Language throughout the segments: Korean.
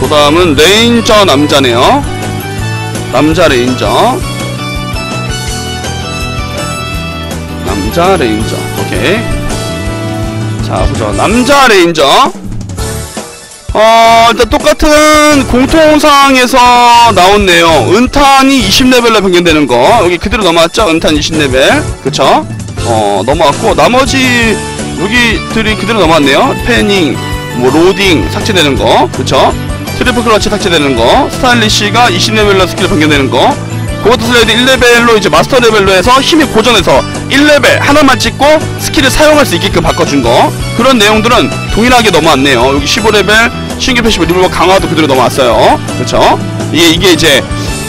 그 다음은 레인저 남자네요. 남자 레인저. 남자 레인저. 오케이. 자 보자 남자 레인저 어 일단 똑같은 공통사항에서 나온 내용 은탄이 20레벨로 변경되는 거. 여기 그대로 넘어왔죠? 은탄 20레벨. 그쵸? 어 넘어왔고 나머지 여기들이 그대로 넘어왔네요. 패닝 뭐 로딩 삭제되는 거. 그쵸? 트리플 클러치 삭제되는 거. 스타일리시가 20레벨로 스킬 변경되는 거. 고버트 슬레이드 1레벨로 이제 마스터 레벨로 해서 힘이 고정해서 1레벨 하나만 찍고 스킬을 사용할 수 있게끔 바꿔준 거. 그런 내용들은 동일하게 넘어왔네요. 여기 15레벨 신규 패시브 리볼버 강화도 그대로 넘어왔어요. 그쵸 이게 이게 이제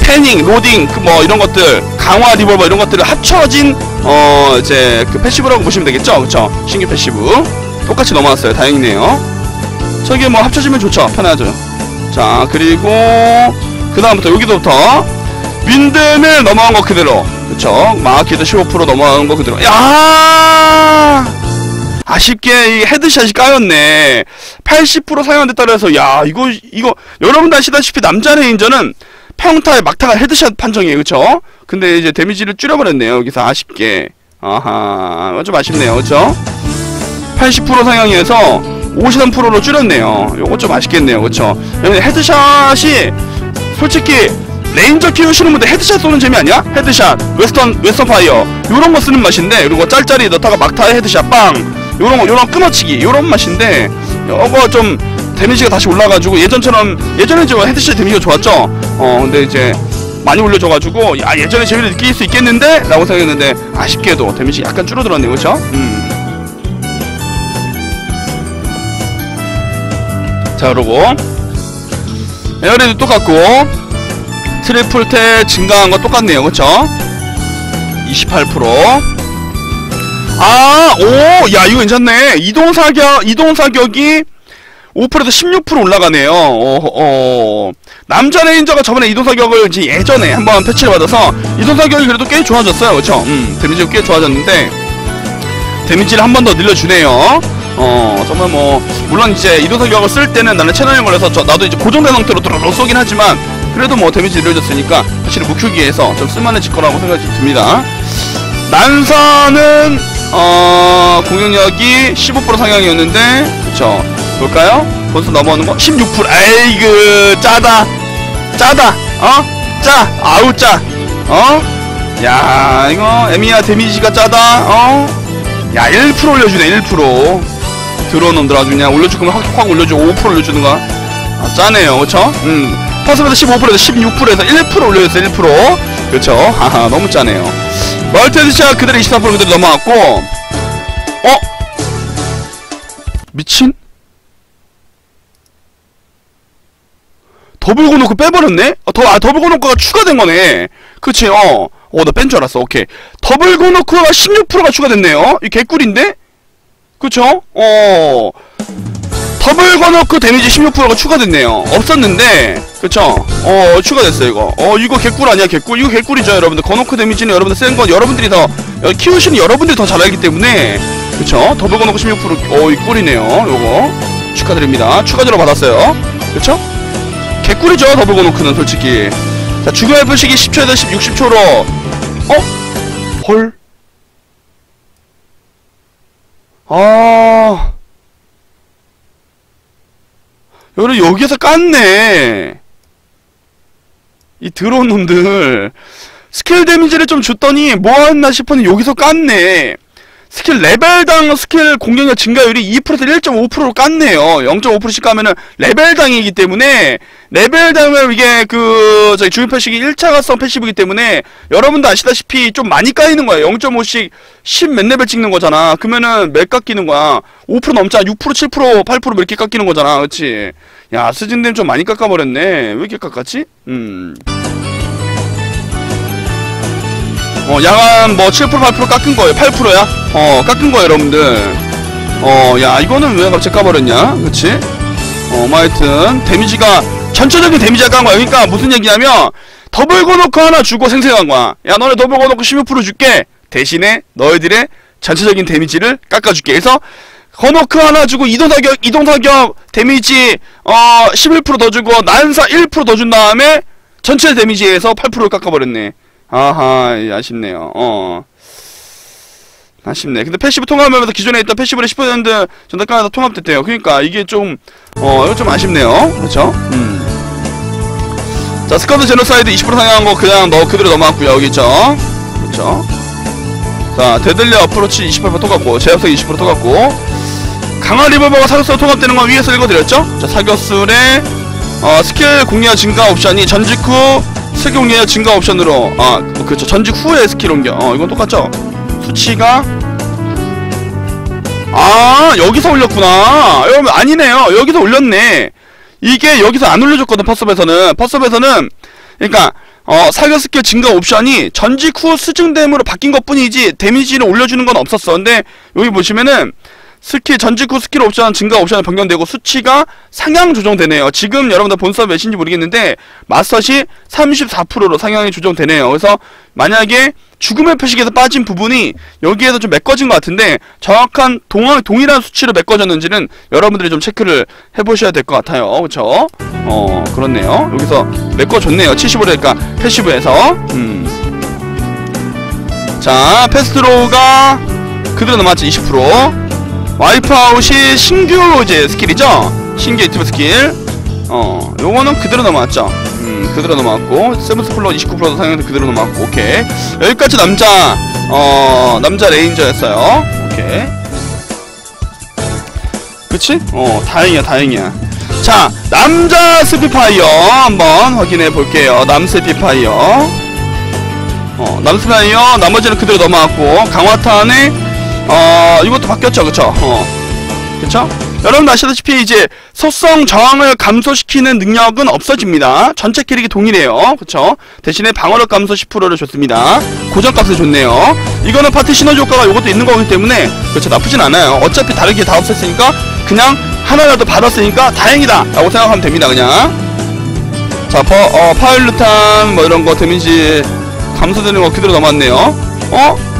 패닝 로딩 그 뭐 이런 것들 강화 리볼버 이런 것들을 합쳐진 어 이제 그 패시브라고 보시면 되겠죠? 그쵸 신규 패시브. 똑같이 넘어왔어요. 다행이네요. 저게 뭐 합쳐지면 좋죠? 편하죠. 자 그리고 그 다음부터 여기서부터 윈드밀 넘어간 거 그대로. 그쵸 마키드 15% 넘어가는 거 그대로. 야 아쉽게 이 헤드샷이 까였네. 80% 사용됐다 그래서 야 이거 이거 여러분도 아시다시피 남자 레인저는 평타에 막타가 헤드샷 판정이에요. 그쵸? 근데 이제 데미지를 줄여버렸네요. 여기서 아쉽게. 아하. 좀 아쉽네요. 그쵸? 80% 상향에서 53%로 줄였네요. 요거 좀 아쉽겠네요. 왜냐면 헤드샷이 솔직히 레인저 키우시는 분들 헤드샷 쏘는 재미 아니야? 헤드샷, 웨스턴, 웨스턴 파이어. 요런 거 쓰는 맛인데 그리고 짤짤이 넣다가 막타에 헤드샷 빵 요런 거 요런 끊어치기 요런 맛인데 요거 좀 데미지가 다시 올라가지고 예전처럼 예전에 저 헤드샷 데미지가 좋았죠? 어 근데 이제 많이 올려줘가지고 야 예전에 재미를 느낄 수 있겠는데? 라고 생각했는데 아쉽게도 데미지 약간 줄어들었네요 그쵸? 음. 자 그러고 에어레도 똑같고 트리플 탭 증가한 거 똑같네요 그쵸 28% 아, 오, 야, 이거 괜찮네. 이동 사격, 이동 사격이 5%에서 16% 올라가네요. 어, 어. 남자 레인저가 저번에 이동 사격을 이제 예전에 한번 패치를 받아서 이동 사격이 그래도 꽤 좋아졌어요. 그쵸? 음, 데미지가 꽤 좋아졌는데, 데미지를 한 번 더 늘려주네요. 어, 정말 뭐, 물론 이제 이동 사격을 쓸 때는 나는 채널형 걸려서 저, 나도 이제 고정된 상태로 들어 쏘긴 하지만, 그래도 뭐 데미지 늘려졌으니까 사실은 묵히기에서 좀 쓸만해질 거라고 생각이 듭니다. 난사는 어 공격력이 15% 상향이었는데 그쵸. 볼까요? 벌써 넘어오는 거? 16% 에이그 짜다. 짜다. 어? 짜. 아우 짜. 어? 야 이거 에미야 데미지가 짜다. 어? 야 1% 올려주네 1% 들어온 놈들 아주 그냥 올려줄 거면 확, 확 올려주고 5% 올려주는 거 아, 짜네요 그쵸? 음. 퍼스에서 15%에서 16%에서 1% 올려줬어요 1% 그쵸? 하하 너무 짜네요 멀티헤드샷 그대로 24% 그대로 넘어갔고 어? 미친? 더블 고노크 빼버렸네? 어, 더, 아, 더블 고노크가 추가된 거네. 그치, 어. 어, 나 뺀 줄 알았어. 오케이. 더블 고노크가 16%가 추가됐네요. 이 개꿀인데? 그쵸? 어. 더블 거너크 데미지 16%가 추가됐네요. 없었는데, 그쵸? 어, 추가됐어요, 이거. 어, 이거 개꿀 아니야, 개꿀? 이거 개꿀이죠, 여러분들. 거너크 데미지는 여러분들 센건 여러분들이 더, 어, 키우시는 여러분들이 더 잘 알기 때문에, 그쵸? 더블 거너크 16%, 어, 이 꿀이네요, 요거. 축하드립니다. 추가제로 받았어요. 그쵸? 개꿀이죠, 더블 거너크는 솔직히. 자, 죽음의 불식이 10초에서 10, 60초로, 어? 헐. 아. 여러분 여기서 깠네. 이 들어온 놈들. 스킬 데미지를 좀 줬더니 뭐했나 싶었는데 여기서 깠네 스킬 레벨당 스킬 공격력 증가율이 2%에서 1.5%로 깠네요. 0.5%씩 까면은 레벨당이기 때문에 레벨당은 이게 그 저기 주요 패시기 1차 가성 패시브이기 때문에 여러분도 아시다시피 좀 많이 까이는 거예요 0.5씩 10 몇 레벨 찍는 거잖아. 그러면은 몇 깎이는 거야? 5% 넘자 6% 7% 8% 이렇게 깎이는 거잖아. 그치? 야 스진댐 좀 많이 깎아버렸네. 왜 이렇게 깎았지? 음 어, 양한 뭐 7% 8% 깎은 거예요. 8%야? 어, 깎은 거예요, 여러분들. 어, 야, 이거는 왜 갑자기 까버렸냐? 그치? 어, 뭐 하여튼, 데미지가, 전체적인 데미지가 깐 거야. 그러니까 무슨 얘기냐면, 더블 거놓고 하나 주고 생생한 거야. 야, 너네 더블 거놓고 16% 줄게. 대신에 너희들의 전체적인 데미지를 깎아줄게. 그래서 건워크 하나 주고 이동 사격 이동 사격 데미지 어 11%더 주고 난사 1%더 준 다음에 전체 데미지에서 8%를 깎아버렸네. 아하 예, 아쉽네요. 어 아쉽네. 근데 패시브 통합하면서 기존에 있던 패시브를 10% 전달가에서 통합됐대요. 그러니까 이게 좀어 이거 좀 아쉽네요. 그렇죠? 음. 자 스쿼드 제노사이드 20% 상향한 거 그냥 너 그대로 넘어갔고요. 여기 있죠? 그렇죠? 자 데들리 어프로치 28% 똑같고 제압석 20% 똑같고 강화 리볼버가 사격수로 통합되는 건 위에서 읽어드렸죠? 자 사격술의 어, 스킬 공략 증가 옵션이 전직 후 공략 증가 옵션으로 아 그렇죠. 전직 후에 스킬 옮겨. 어 이건 똑같죠? 수치가? 아 여기서 올렸구나. 여러분 아니네요. 여기서 올렸네. 이게 여기서 안 올려줬거든 퍼스업에서는. 퍼스업에서는 그러니까 어 사격 스킬 증가 옵션이 전직 후 수증됨으로 바뀐 것 뿐이지 데미지를 올려주는 건 없었어. 근데 여기 보시면은 스킬 전직 후 스킬 옵션 증가 옵션이 변경되고 수치가 상향 조정되네요. 지금 여러분들 본서 몇인지 모르겠는데 마스터시 34%로 상향이 조정되네요. 그래서 만약에 죽음의 표식에서 빠진 부분이 여기에서 좀 메꿔진 것 같은데 정확한 동하, 동일한 수치로 메꿔졌는지는 여러분들이 좀 체크를 해보셔야 될 것 같아요. 그렇죠? 어 그렇네요. 여기서 메꿔줬네요. 75래니까 패시브에서 음. 자 패스트로우가 그대로 남았죠. 20% 와이프아웃이 신규 이제 스킬이죠? 신규 유튜브 스킬. 어 요거는 그대로 넘어왔죠? 음 그대로 넘어왔고 세븐스 플러 29%도 상향도 그대로 넘어왔고 오케이. 여기까지 남자 어 남자 레인저였어요. 오케이. 그치? 어 다행이야 다행이야. 자 남자 스피파이어 한번 확인해 볼게요. 남스피파이어. 어 남스파이어 나머지는 그대로 넘어왔고 강화탄에 어 이것도 바뀌었죠 그쵸? 어. 그쵸? 여러분 아시다시피 이제 속성 저항을 감소시키는 능력은 없어집니다. 전체 캐릭이 동일해요. 그쵸? 대신에 방어력 감소 10%를 줬습니다. 고정값을 줬네요. 이거는 파티 시너지 효과가 이것도 있는 거기 때문에 그쵸 나쁘진 않아요. 어차피 다르게 다 없앴으니까 그냥 하나라도 받았으니까 다행이다 라고 생각하면 됩니다 그냥. 자 버, 어, 파일루탄 뭐 이런 거 데미지 감소되는 거 그대로 넘었네요. 어?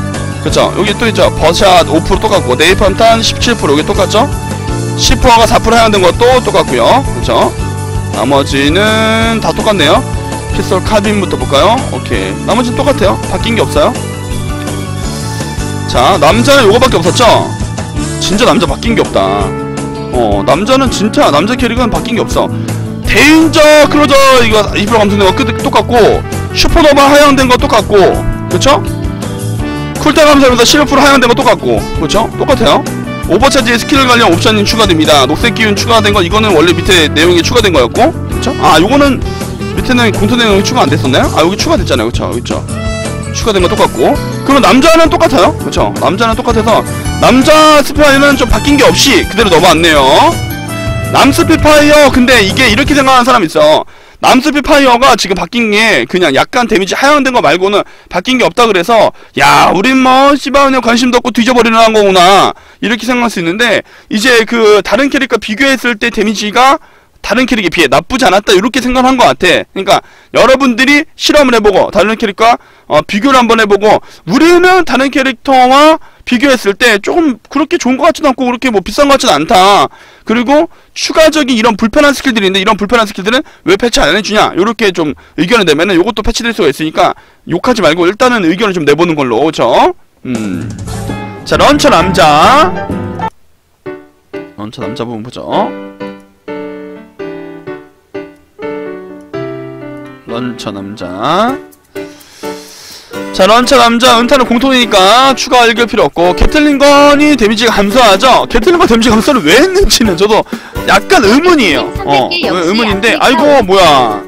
그쵸? 여기 또 있죠? 버샷 5% 똑같고 네이펀탄 17% 여기 똑같죠? 10%가 4% 하향된 것도 똑같고요. 그쵸? 나머지는 다 똑같네요. 피스톨 카빈부터 볼까요? 오케이. 나머지는 똑같아요. 바뀐 게 없어요. 자 남자는 요거밖에 없었죠? 진짜 남자 바뀐 게 없다. 어 남자는 진짜 남자 캐릭은 바뀐 게 없어. 데인저 클로저 이거 20% 감소된 거 끝, 똑같고 슈퍼노바 하향된 거 똑같고 그쵸 쿨타임 감사합니다 15% 하향된 거 똑같고. 그렇죠? 똑같아요. 오버차지에 스킬 관련 옵션이 추가됩니다. 녹색 기운 추가된 거 이거는 원래 밑에 내용이 추가된 거였고. 그렇죠? 아 요거는 밑에는 공통 내용이 추가 안 됐었나요? 아 여기 추가됐잖아요. 그렇죠? 그렇죠? 추가된 거 똑같고. 그러면 남자는 똑같아요? 그렇죠? 남자는 똑같아서 남자 스파이는 좀 바뀐 게 없이 그대로 넘어왔네요. 남스피파이어 근데 이게 이렇게 생각하는 사람 있어 남스피 파이어가 지금 바뀐 게 그냥 약간 데미지 하향된 거 말고는 바뀐 게 없다 그래서 야 우린 뭐 씨발 그냥 관심도 없고 뒤져버리는 거구나. 이렇게 생각할 수 있는데 이제 그 다른 캐릭과 비교했을 때 데미지가 다른 캐릭에 비해 나쁘지 않았다. 이렇게 생각한 것 같아. 그러니까 여러분들이 실험을 해보고 다른 캐릭과 어, 비교를 한번 해보고 우리는 다른 캐릭터와 비교했을 때 조금 그렇게 좋은 것 같지도 않고 그렇게 뭐 비싼 것 같지도 않다. 그리고 추가적인 이런 불편한 스킬들이 있는데 이런 불편한 스킬들은 왜 패치 안 해주냐? 이렇게 좀 의견을 내면은 요것도 패치될 수가 있으니까 욕하지 말고 일단은 의견을 좀 내보는 걸로. 그쵸? 음. 자 런처 남자. 런처 남자 부분 보죠. 런처 남자 자 런처 남자 은타는 공통이니까 추가 읽을 필요 없고 캐틀린건이 데미지가 감소하죠? 캐틀린건 데미지 감소를 왜 했는지는 저도 약간 의문이에요. 어 의문인데 아이고 뭐야.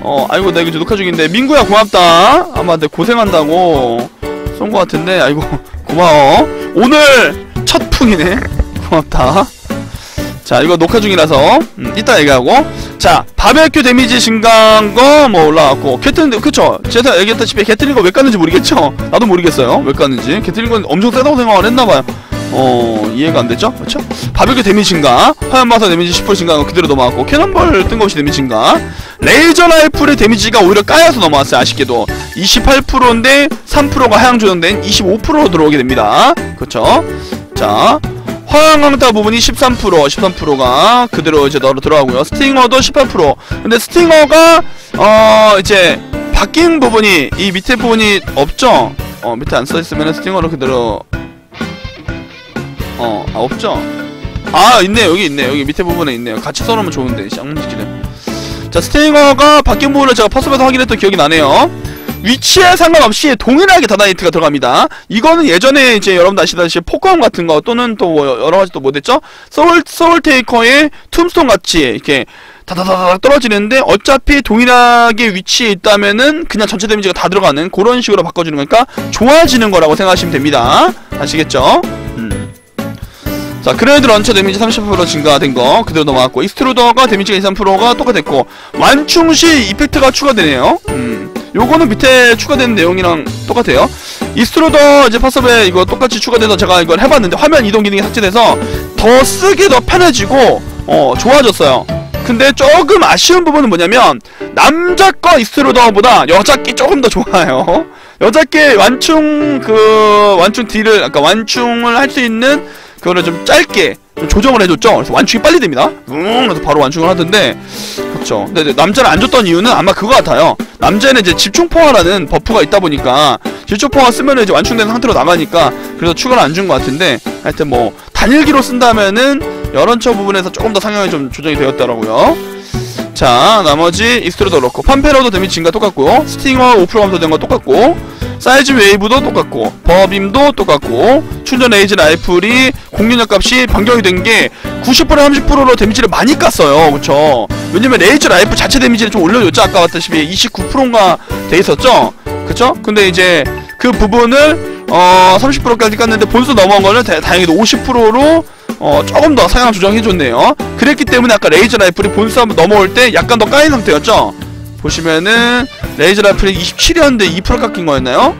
어 아이고 나 이거 녹화 중인데 민구야 고맙다. 아마 내 고생한다고 쏜거 같은데 아이고 고마워. 오늘 첫 풍이네. 고맙다 자 이거 녹화 중이라서. 음, 이따 얘기하고. 자 바베큐 데미지 증가한 거 뭐 올라왔고. 캐틀린 그쵸? 제가 얘기했다시피 캐틀린 거왜 깠는지 모르겠죠? 나도 모르겠어요. 왜 깠는지. 캐틀린 건 엄청 세다고 생각을 했나봐요. 어 이해가 안 됐죠? 그쵸? 바베큐 데미지 증가. 화염 마사 데미지 10% 증가한 거 그대로 넘어갔고. 캐논볼 뜬금없이 데미지 증가. 레이저 라이플의 데미지가 오히려 까여서 넘어왔어요 아쉽게도. 28%인데 3%가 하향 조정된 25%로 들어오게 됩니다. 그렇죠 자 화양강타 부분이 13% 13%가 그대로 이제 넣어 들어가고요. 스팅어도 18% 근데 스팅어가 어 이제 바뀐 부분이 이 밑에 부분이 없죠? 어 밑에 안 써있으면 스팅어로 그대로 어 아, 없죠? 아 있네 여기 있네 여기 밑에 부분에 있네요. 같이 써놓으면 좋은데 쌍문지기는 자 스팅어가 바뀐 부분을 제가 퍼스에서 확인했던 기억이 나네요 위치에 상관없이 동일하게 다다이트가 들어갑니다. 이거는 예전에 이제 여러분들 아시다시피 포컴 같은 거 또는 또 뭐 여러 가지 또 뭐됐죠? 소울, 소울 테이커의 툼스톤 같이 이렇게 다다다닥 떨어지는데 어차피 동일하게 위치에 있다면은 그냥 전체 데미지가 다 들어가는 그런 식으로 바꿔주는 거니까 좋아지는 거라고 생각하시면 됩니다. 아시겠죠? 음. 자 그레이드 런처 데미지 30% 증가된 거 그대로 넘어갔고 익스트루더가 데미지가 23%가 똑같았고 완충 시 이펙트가 추가되네요. 음 요거는 밑에 추가된 내용이랑 똑같아요 익스트루더 이제 파섭에 이거 똑같이 추가돼서 제가 이걸 해봤는데 화면 이동 기능이 삭제돼서 더 쓰기 더 편해지고 어 좋아졌어요 근데 조금 아쉬운 부분은 뭐냐면 남자 거 익스트루더보다 여자 게 조금 더 좋아요 여자 게 완충 그 완충 딜을 아까 완충을 할 수 있는 그거를 좀 짧게 좀 조정을 해줬죠. 그래서 완충이 빨리 됩니다. 응, 그래서 바로 완충을 하던데, 그렇죠. 근데 남자는 안 줬던 이유는 아마 그거 같아요. 남자는 이제 집중 포화라는 버프가 있다 보니까 집중 포화 쓰면 이제 완충된 상태로 나가니까 그래서 추가를 안 준 것 같은데, 하여튼 뭐 단일기로 쓴다면은 여론처 부분에서 조금 더 상향이 좀 조정이 되었더라고요. 자 나머지 익스트로도 그렇고 팜페러도 데미지 증가 똑같고 스팅어 5% 감소된 거 똑같고 사이즈 웨이브도 똑같고 버빔도 똑같고 충전 레이즈 라이플이 공격력 값이 변경이 된 게 90% 30%로 데미지를 많이 깠어요. 그쵸? 왜냐면 레이즈 라이플 자체 데미지를 좀 올려줬죠? 아까 봤다시피 29%가 돼 있었죠? 그쵸? 근데 이제 그 부분을 어 30%까지 깠는데 본수 넘어간 거는 다, 다행히도 50%로 어 조금 더 상향 조정해줬네요 그랬기 때문에 아까 레이저 라이플이 본수 한번 넘어올 때 약간 더 까인 상태였죠 보시면은 레이저 라이플이 27이었는데 2% 깎인 거였나요?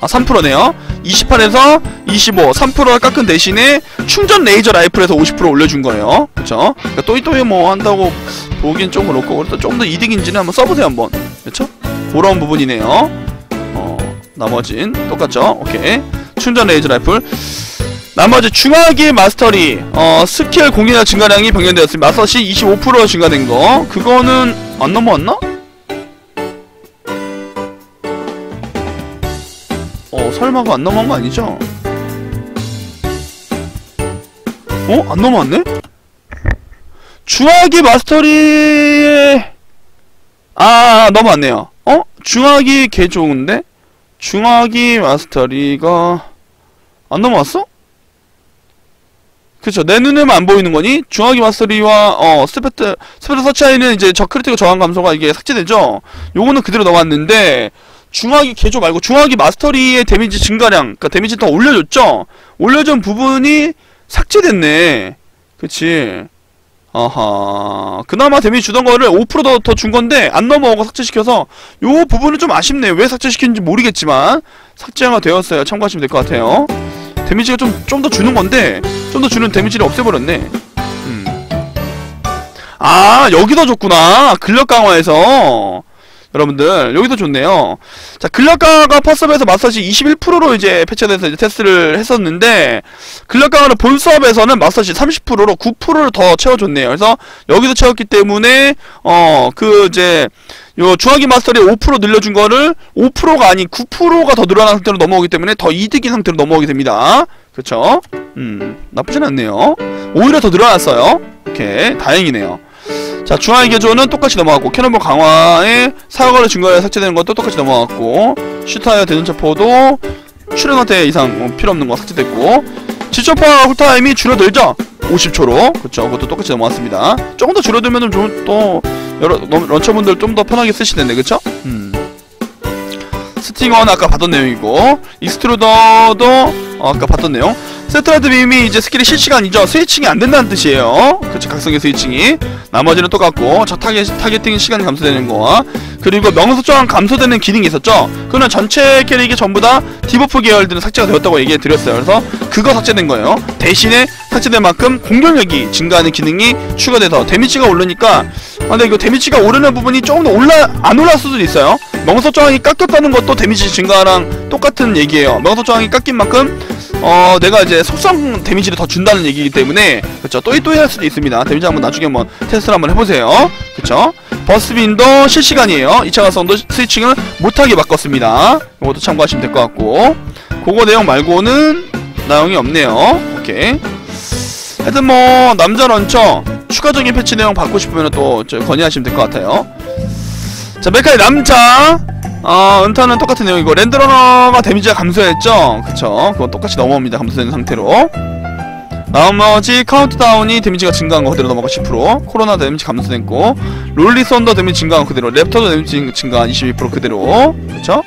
아 3%네요 28에서 25 3%가 깎은 대신에 충전 레이저 라이플에서 50% 올려준 거예요 그쵸? 그러니까 또이또이 뭐 한다고 보기엔 좀 그렇고 그래도 좀더 이득인지는 한번 써보세요 한번 그쵸? 그런 부분이네요 어 나머진 똑같죠? 오케이 충전 레이저 라이플 나머지 중화기 마스터리 어 스킬 공격력 증가량이 변경되었습니다 마스터시 25% 증가된 거 그거는 안 넘어왔나? 어 설마가 안 넘어간 거 아니죠? 어? 안 넘어왔네? 중화기 마스터리 아 넘어왔네요 어? 중화기 개 좋은데? 중화기 마스터리가 안 넘어왔어? 그쵸 내 눈에만 안 보이는 거니? 중화기 마스터리와 어 스페트 스페트 서치아이는 이제 저 크리티컬 저항 감소가 이게 삭제되죠? 요거는 그대로 나왔는데 중화기 개조 말고 중화기 마스터리의 데미지 증가량 그니까 데미지 더 올려줬죠? 올려준 부분이 삭제됐네. 그치? 아하. 그나마 데미지 주던 거를 5%더 준 건데 안 넘어오고 삭제시켜서 요 부분은 좀 아쉽네요 왜 삭제시켰는지 모르겠지만 삭제가 되었어요. 참고하시면 될 것 같아요 데미지가 좀 좀 더 주는 건데 좀 더 주는 데미지를 없애버렸네. 음. 아 여기도 줬구나. 근력 강화해서 여러분들 여기도 좋네요 자 강화가 퍼스업에서 마사지 21%로 이제 패치돼서 이제 테스트를 했었는데 강화는 본 수업에서는 마사지 30%로 9%를 더 채워줬네요 그래서 여기도 채웠기 때문에 어 그 이제 요 중화기 마스터리 5% 늘려준 거를 5%가 아닌 9%가 더 늘어난 상태로 넘어오기 때문에 더 이득인 상태로 넘어오게 됩니다. 그쵸? 음, 나쁘진 않네요. 오히려 더 늘어났어요. 오케이, 다행이네요. 자, 중화기 개조는 똑같이 넘어갔고, 캐논볼 강화에 사거리 증가에 삭제되는 것도 똑같이 넘어갔고, 슈타이어 대전차포도 출연 상태 이상 뭐 필요 없는 거 삭제됐고, 지초파 쿨타임이 줄어들죠? 50초로. 그쵸, 그것도 똑같이 넘어갔습니다. 조금 더 줄어들면은 좀 또, 여러 런처분들 좀 더 편하게 쓰실 텐데 그쵸? 음. 스팅어는 아까 봤던 내용이고 익스트루더도 어, 아까 봤던 내용 세트라드 빔이 이제 스킬이 실시간이죠. 스위칭이 안 된다는 뜻이에요. 그쵸 각성의 스위칭이. 나머지는 똑같고 저 타겟, 타겟팅 시간이 감소되는 거와 그리고 명수 저항 감소되는 기능이 있었죠. 그거는 전체 캐릭이 전부 다 디버프 계열들은 삭제가 되었다고 얘기해 드렸어요. 그래서 그거 삭제된 거예요. 대신에 삭제된 만큼 공격력이 증가하는 기능이 추가돼서 데미지가 오르니까 아, 근데 이거 데미지가 오르는 부분이 조금 더 올라 안 올랐을 수도 있어요. 명서 저항이 깎였다는 것도 데미지 증가랑 똑같은 얘기예요. 명서 저항이 깎인 만큼 어 내가 이제 속성 데미지를 더 준다는 얘기이기 때문에 그쵸 또이또이 할 수도 있습니다. 데미지 한번 나중에 한번 테스트를 한번 해보세요. 그쵸? 버스빈도 실시간이에요. 2차 가성도 스위칭을 못하게 바꿨습니다. 이것도 참고하시면 될 것 같고. 그거 내용 말고는 내용이 없네요. 오케이. 하여튼 뭐 남자 런처 추가적인 패치 내용 받고 싶으면 또저 건의하시면 될 것 같아요. 자 메카의 남자 어 은타는 똑같은 내용이고 랜드러너가 데미지가 감소했죠? 그쵸? 그건 똑같이 넘어옵니다. 감소된 상태로. 나머지 카운트다운이 데미지가 증가한 거 그대로 넘어가 10% 코로나 데미지 감소됐고 롤리 썬더 데미지 증가한 거 그대로 랩터도 데미지 증가한 22% 그대로. 그쵸?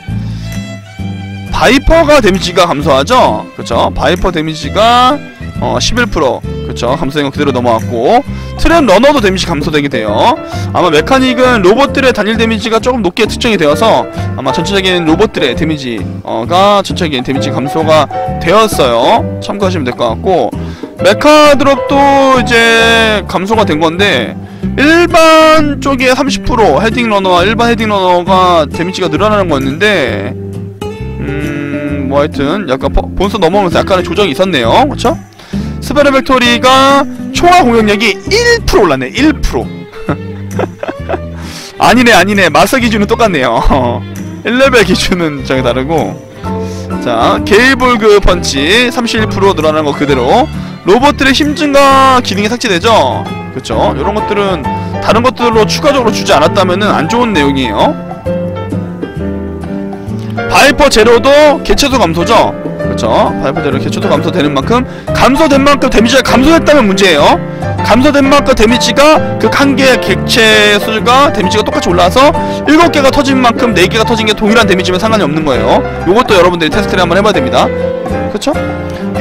바이퍼가 데미지가 감소하죠? 그쵸? 바이퍼 데미지가 어 11% 그쵸 감소된 거 그대로 넘어왔고 트랩 러너도 데미지 감소되게 돼요 아마 메카닉은 로봇들의 단일 데미지가 조금 높게 특정이 되어서 아마 전체적인 로봇들의 데미지가 전체적인 데미지 감소가 되었어요 참고하시면 될 것 같고 메카 드롭도 이제 감소가 된 건데 일반 쪽에 30% 헤딩 러너와 일반 헤딩 러너가 데미지가 늘어나는 거였는데 음, 뭐 하여튼 약간 버- 본선 넘어오면서 약간의 조정이 있었네요. 그쵸? 스베르 벡토리가 총알 공격력이 1% 올랐네. 1%. 아니네, 아니네. 마서 기준은 똑같네요. 1레벨 기준은 저기 다르고. 자, 게이볼그 펀치 31% 늘어나는 거 그대로. 로봇들의 힘 증가 기능이 삭제되죠? 그쵸? 이런 것들은 다른 것들로 추가적으로 주지 않았다면은 안 좋은 내용이에요. 바이퍼 제로도 개체수 감소죠? 그렇죠. 바이퍼 제로 개체수 감소되는 만큼 감소된 만큼 데미지가 감소했다면 문제예요. 감소된 만큼 데미지가 그 한 개의 객체 수가 데미지가 똑같이 올라와서 7개가 터진 만큼 4개가 터진 게 동일한 데미지면 상관이 없는 거예요. 요것도 여러분들이 테스트를 한번 해봐야 됩니다. 그쵸?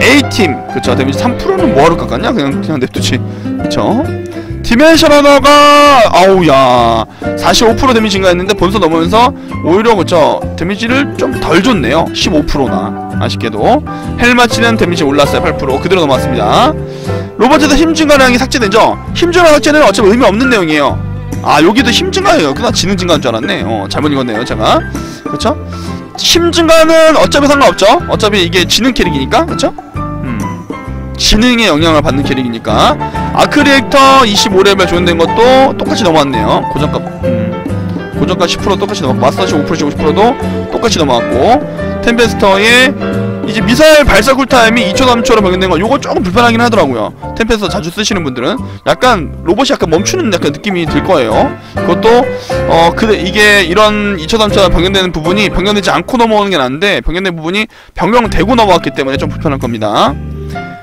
A팀. 그쵸 데미지 3%는 뭐하러 깎았냐? 그냥 그냥 냅두지. 그쵸? 디멘션 하나가 아우야. 45% 데미지 증가했는데 본선 넘으면서 오히려 그쵸 데미지를 좀 덜 줬네요. 15%나. 아쉽게도. 헬마치는 데미지 올랐어요 8% 그대로 넘어왔습니다. 로봇에서 힘 증가량이 삭제되죠? 힘 증가 삭제는 어차피 의미 없는 내용이에요. 아 여기도 힘 증가예요. 그나 지능 증가인 줄 알았네. 어 잘못 읽었네요 제가. 그쵸? 힘 증가는 어차피 상관없죠? 어차피 이게 지능 캐릭이니까. 그쵸? 음 지능에 영향을 받는 캐릭이니까. 아크리액터 25레벨 조연된 것도 똑같이 넘어왔네요. 고정값 음, 고정값 10% 똑같이 넘어왔고 마스터시 5% 50%도 똑같이 넘어왔고. 템페스터의 이제 미사일 발사 쿨타임이 2초 3초로 변경된 거 요거 조금 불편하긴 하더라고요. 템페스터 자주 쓰시는 분들은. 약간 로봇이 약간 멈추는 약간 느낌이 들 거예요. 그것도 어 근데 이게 이런 2초 3초 변경되는 부분이 변경되지 않고 넘어오는 게 나은데 변경된 부분이 변경되고 넘어왔기 때문에 좀 불편할 겁니다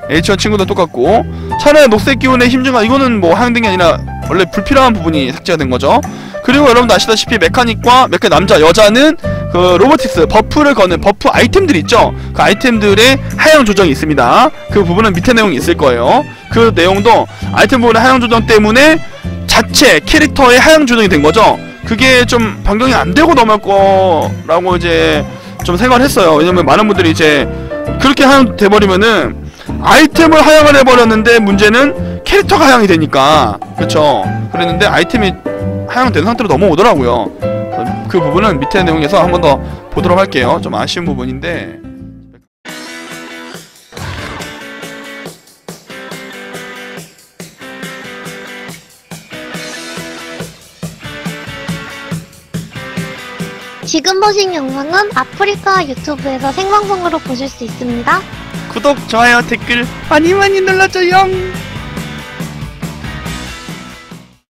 H와 친구도 똑같고 차라리 녹색 기운의 힘증가 이거는 뭐 하향된 게 아니라 원래 불필요한 부분이 삭제가 된 거죠. 그리고 여러분도 아시다시피 메카닉과 메카 남자 여자는 그 로보틱스 버프를 거는 버프 아이템들이 있죠? 그 아이템들의 하향 조정이 있습니다. 그 부분은 밑에 내용이 있을 거예요. 그 내용도 아이템 부분의 하향 조정 때문에 자체 캐릭터의 하향 조정이 된 거죠? 그게 좀 변경이 안 되고 넘어갈 거라고 이제 좀 생각을 했어요. 왜냐면 많은 분들이 이제 그렇게 하향 돼버리면은 아이템을 하향을 해버렸는데 문제는 캐릭터가 하향이 되니까. 그쵸? 그랬는데 아이템이 하향된 상태로 넘어오더라고요. 그 부분은 밑에 내용에서 한 번 더 보도록 할게요. 좀 아쉬운 부분인데. 지금 보신 영상은 아프리카 유튜브에서 생방송으로 보실 수 있습니다. 구독 좋아요 댓글 많이 많이 눌러줘요